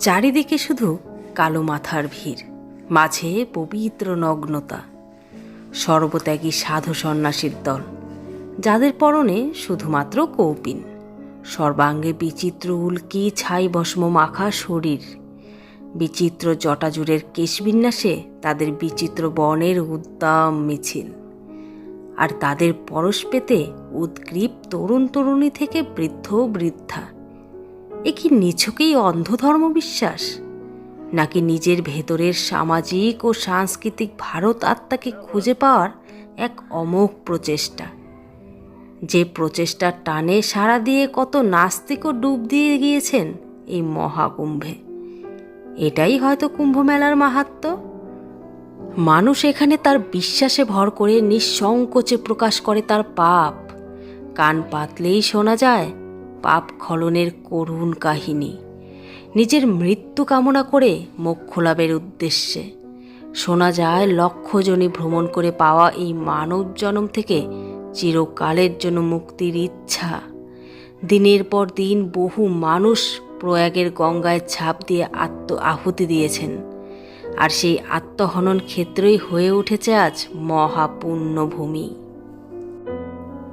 চারিদিকে শুধু কালো মাথার ভিড়, মাঝে পবিত্র নগ্নতা। সর্বত্যাগী সাধু সন্ন্যাসীর দল, যাদের পরনে শুধুমাত্র কৌপিন। সর্বাঙ্গে বিচিত্র উল্কি ছাই ভস্ম মাখা শরীর। বিচিত্র জটাজুরের কেশবিন্যাসে তাদের বিচিত্র বর্ণের উদ্দাম মিছিল। আর তাদের পরশ পেতে উদ্গ্রীব তরুণ তরুণী থেকে বৃদ্ধ বৃদ্ধা এ কি নিছকেই অন্ধ ধর্মবিশ্বাস নাকি নিজের ভেতরের সামাজিক ও সাংস্কৃতিক ভারত আত্মাকে খুঁজে পাওয়ার এক অমোঘ প্রচেষ্টা? যে প্রচেষ্টার টানে সারা দিয়ে কত নাস্তিকও ডুব দিয়ে গিয়েছেন এই মহাকুম্ভে। এটাই হয়তো কুম্ভ মেলার মাহাত্ম্য মানুষ এখানে তার বিশ্বাসে ভর করে নিঃসংকোচে প্রকাশ করে তার পাপ। কান পাতলেই শোনা যায় পাপ খলনের করুণ কাহিনী। নিজের মৃত্যু কামনা করে মোক্ষ লাভের উদ্দেশ্যে। শোনা যায় লক্ষজনী ভ্রমণ করে পাওয়া এই মানব জনম থেকে চিরকালের জন্য মুক্তির ইচ্ছা। দিনের পর দিন বহু মানুষ প্রয়াগের গঙ্গায় ছাপ দিয়ে আত্ম আহুতি দিয়েছেন। আর সেই আত্মহনন ক্ষেত্রই হয়ে উঠেছে আজ মহাপুণ্যভূমি।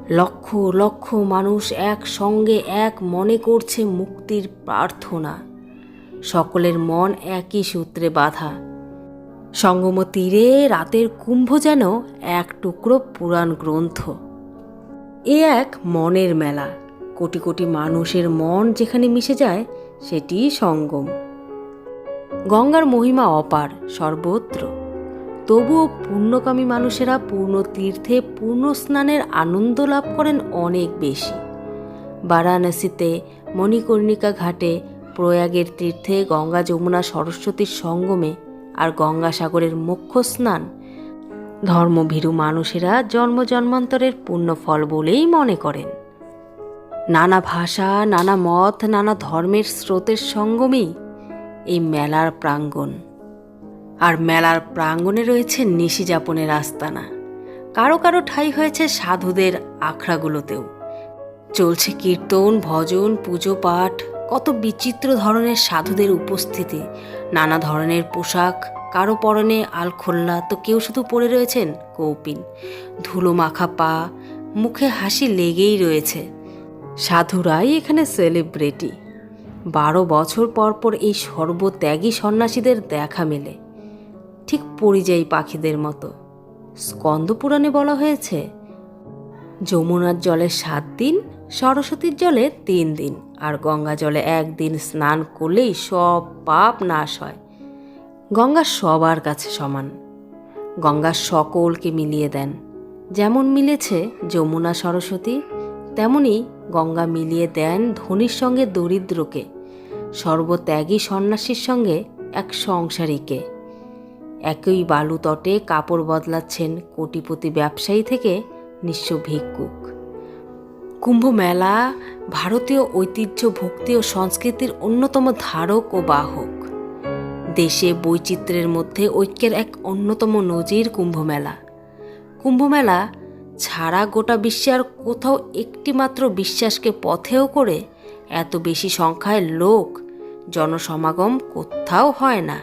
লক্ষ লক্ষ মানুষ একসঙ্গে এক মনে করছে মুক্তির প্রার্থনা। সকলের মন একই সূত্রে বাঁধা। সঙ্গম তীরে রাতের কুম্ভ যেন এক টুকরো পুরাণ গ্রন্থ। এ এক মনের মেলা। কোটি কোটি মানুষের মন যেখানে মিশে যায়, সেটি সঙ্গম। গঙ্গার মহিমা অপার, সর্বত্র। তবুও পূর্ণকামী মানুষেরা পূর্ণ তীর্থে পূর্ণ স্নানের আনন্দ লাভ করেন অনেক বেশি। বারাণসীতে মণিকর্ণিকা ঘাটে প্রয়াগের তীর্থে গঙ্গা যমুনা সরস্বতীর সঙ্গমে আর গঙ্গাসাগরের মুখ্য স্নান ধর্মভীরু মানুষেরা জন্ম জন্মান্তরের ফল বলেই মনে করেন। নানা ভাষা, নানা মত, নানা ধর্মের স্রোতের সঙ্গমেই এই মেলার প্রাঙ্গণ। আর মেলার প্রাঙ্গণে রয়েছে নিশি যাপনের আস্তানা। কারও কারও ঠাই হয়েছে সাধুদের আখড়াগুলোতেও। চলছে কীর্তন, ভজন, পুজো পাঠ, কত বিচিত্র ধরনের সাধুদের উপস্থিতি। নানা ধরনের পোশাক, কারও পরনে আলখোল্লা, তো কেউ শুধু পড়ে রয়েছেন কৌপিন। ধুলো মাখা পা, মুখে হাসি লেগেই রয়েছে। সাধুরাই এখানে সেলিব্রিটি। বারো বছর পর পর এই সর্বত্যাগী সন্ন্যাসীদের দেখা মেলে। ঠিক পরিযায়ী পাখিদের মতো। স্কন্দ পুরাণে বলা হয়েছে, যমুনার জলে সাত দিন, সরস্বতীর জলে তিন দিন, আর গঙ্গা জলে একদিন স্নান করলেই সব পাপ নাশ হয়। গঙ্গা সবার কাছে সমান। গঙ্গা সকলকে মিলিয়ে দেন। যেমন মিলেছে যমুনা সরস্বতী, তেমনি গঙ্গা মিলিয়ে দেন ধনীর সঙ্গে দরিদ্রকে। সর্বত্যাগী সন্ন্যাসীর সঙ্গে এক সংসারীকে। একই বালু তটে কাপড় বদলাচ্ছেন কোটিপতি ব্যবসায়ী থেকে নিঃস্ব ভিক্ষুক। কুম্ভ মেলা ভারতীয় ঐতিহ্য, ভক্তি ও সংস্কৃতির অন্যতম ধারক ও বাহক। দেশে বৈচিত্র্যের মধ্যে ঐক্যের এক অন্যতম নজির কুম্ভমেলা। কুম্ভমেলা ছাড়া গোটা বিশ্বে আর কোথাও একটিমাত্র বিশ্বাসকে পথেও করে এত বেশি সংখ্যায় লোক জনসমাগম কোথাও হয় না।